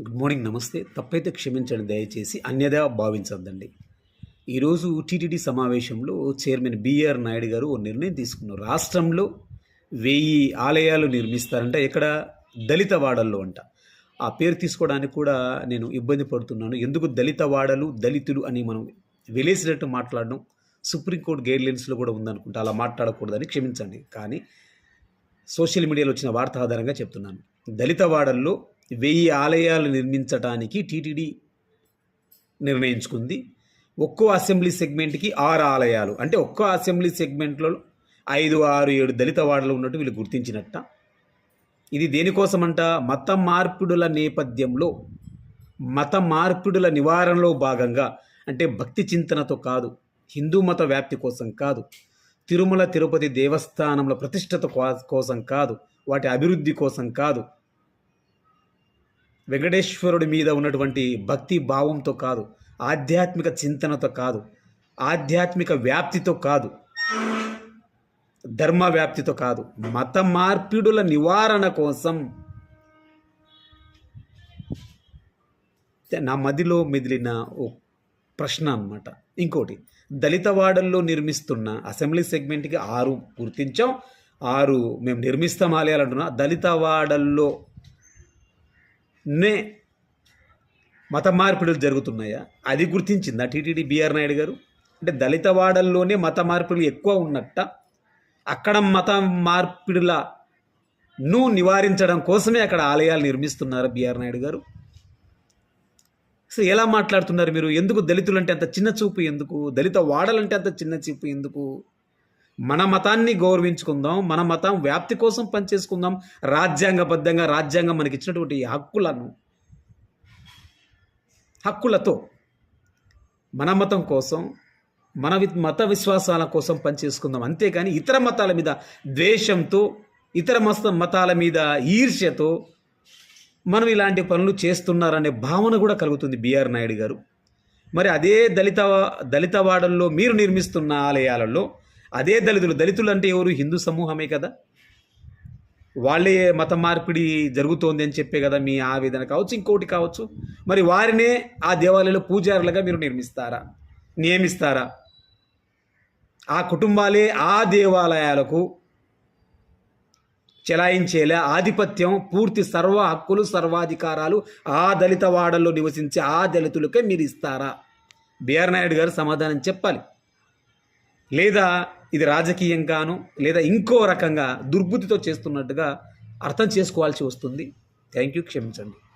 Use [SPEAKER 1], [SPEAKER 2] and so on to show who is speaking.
[SPEAKER 1] Good morning నమస్తే. తప్పైతే క్షమించండి దయచేసి అన్యదా భావించొద్దండి. ఈరోజు టీటీడీ సమావేశంలో చైర్మన్ బిఆర్ నాయుడు గారు ఓ నిర్ణయం తీసుకున్నారు. రాష్ట్రంలో వెయ్యి ఆలయాలు నిర్మిస్తారంట ఎక్కడ? దళిత వాడల్లో అంట. ఆ పేరు తీసుకోవడానికి కూడా నేను ఇబ్బంది పడుతున్నాను. ఎందుకు దళిత వాడలు దళితులు అని మనం వెలేసినట్టు మాట్లాడడం సుప్రీంకోర్టు గైడ్లైన్స్లో కూడా ఉందనుకుంటా అలా మాట్లాడకూడదని క్షమించండి. కానీ సోషల్ మీడియాలో వచ్చిన వార్త ఆధారంగా చెప్తున్నాను. దళిత వాడల్లో వెయ్యి ఆలయాలు నిర్మించడానికి టీటీడీ నిర్ణయించుకుంది. ఒక్కో అసెంబ్లీ సెగ్మెంట్కి ఆరు ఆలయాలు. అంటే ఒక్కో అసెంబ్లీ సెగ్మెంట్లో ఐదు ఆరు ఏడు దళిత వాడలు ఉన్నట్టు వీళ్ళు గుర్తించినట్ట. ఇది దేనికోసమంట? మత మార్పిడుల నేపథ్యంలో మత మార్పిడుల నివారణలో భాగంగా అంటే భక్తి చింతనతో కాదు హిందూ మత వ్యాప్తి కోసం కాదు తిరుమల తిరుపతి దేవస్థానంలో ప్రతిష్టత కో- కోసం కాదు వాటి అభివృద్ధి కోసం కాదు వెంకటేశ్వరుడి మీద ఉన్నటువంటి భక్తి భావంతో కాదు ఆధ్యాత్మిక చింతనతో కాదు ఆధ్యాత్మిక వ్యాప్తితో కాదు ధర్మ వ్యాప్తితో కాదు మత మార్పిడుల నివారణ కోసం నా మదిలో మిదిలిన ఓ ప్రశ్న అన్నమాట. ఇంకోటి దళిత వాడల్లో నిర్మిస్తున్న అసెంబ్లీ సెగ్మెంట్కి ఆరు గుర్తించాం ఆరు మేము నిర్మిస్తాం ఆలయాలు అంటున్నా దళిత వాడల్లో నే మత మార్పిడులు జరుగుతున్నాయా? అది గుర్తించిందా టీటీడీ బీఆర్ నాయుడు గారు? అంటే దళిత వాడల్లోనే మత మార్పిడులు ఎక్కువ ఉన్నట్ట అక్కడ మత మార్పిడులను నివారించడం కోసమే అక్కడ ఆలయాలు నిర్మిస్తున్నారు బీఆర్ నాయుడు గారు? అసలు ఎలా మాట్లాడుతున్నారు మీరు? ఎందుకు దళితులు అంటే అంత చిన్న చూపు ఎందుకు? దళిత వాడలంటే అంత చిన్న చూపు ఎందుకు? మన మతాన్ని గౌరవించుకుందాం మన మతం వ్యాప్తి కోసం పనిచేసుకుందాం రాజ్యాంగబద్ధంగా రాజ్యాంగం మనకి ఇచ్చినటువంటి హక్కులను హక్కులతో మన మతం కోసం మన వి మత విశ్వాసాల కోసం పనిచేసుకుందాం. అంతేకాని ఇతర మతాల మీద ద్వేషంతో ఇతర మత మతాల మీద ఈర్ష్యతో మనం ఇలాంటి పనులు చేస్తున్నారనే భావన కూడా కలుగుతుంది బిఆర్ నాయుడు గారు. మరి అదే దళిత దళితవాడల్లో మీరు నిర్మిస్తున్న ఆలయాలలో అదే దళితులు. దళితులు అంటే ఎవరు? హిందూ సమూహమే కదా. వాళ్ళే మత మార్పిడి జరుగుతోంది అని చెప్పే కదా మీ ఆవేదన కావచ్చు ఇంకోటి కావచ్చు. మరి వారినే ఆ దేవాలయంలో పూజారులుగా మీరు నిర్మిస్తారా? నియమిస్తారా? ఆ కుటుంబాలే ఆ దేవాలయాలకు చెలాయించేలా ఆధిపత్యం పూర్తి సర్వ హక్కులు సర్వాధికారాలు ఆ దళిత వాడల్లో నివసించే ఆ దళితులకే మీరు ఇస్తారా? బిఆర్ నాయుడు గారు సమాధానం చెప్పాలి. లేదా ఇది రాజకీయంగాను లేదా ఇంకో రకంగా దుర్బుద్ధితో చేస్తున్నట్టుగా అర్థం చేసుకోవాల్సి వస్తుంది. థ్యాంక్ యూ క్షమించండి.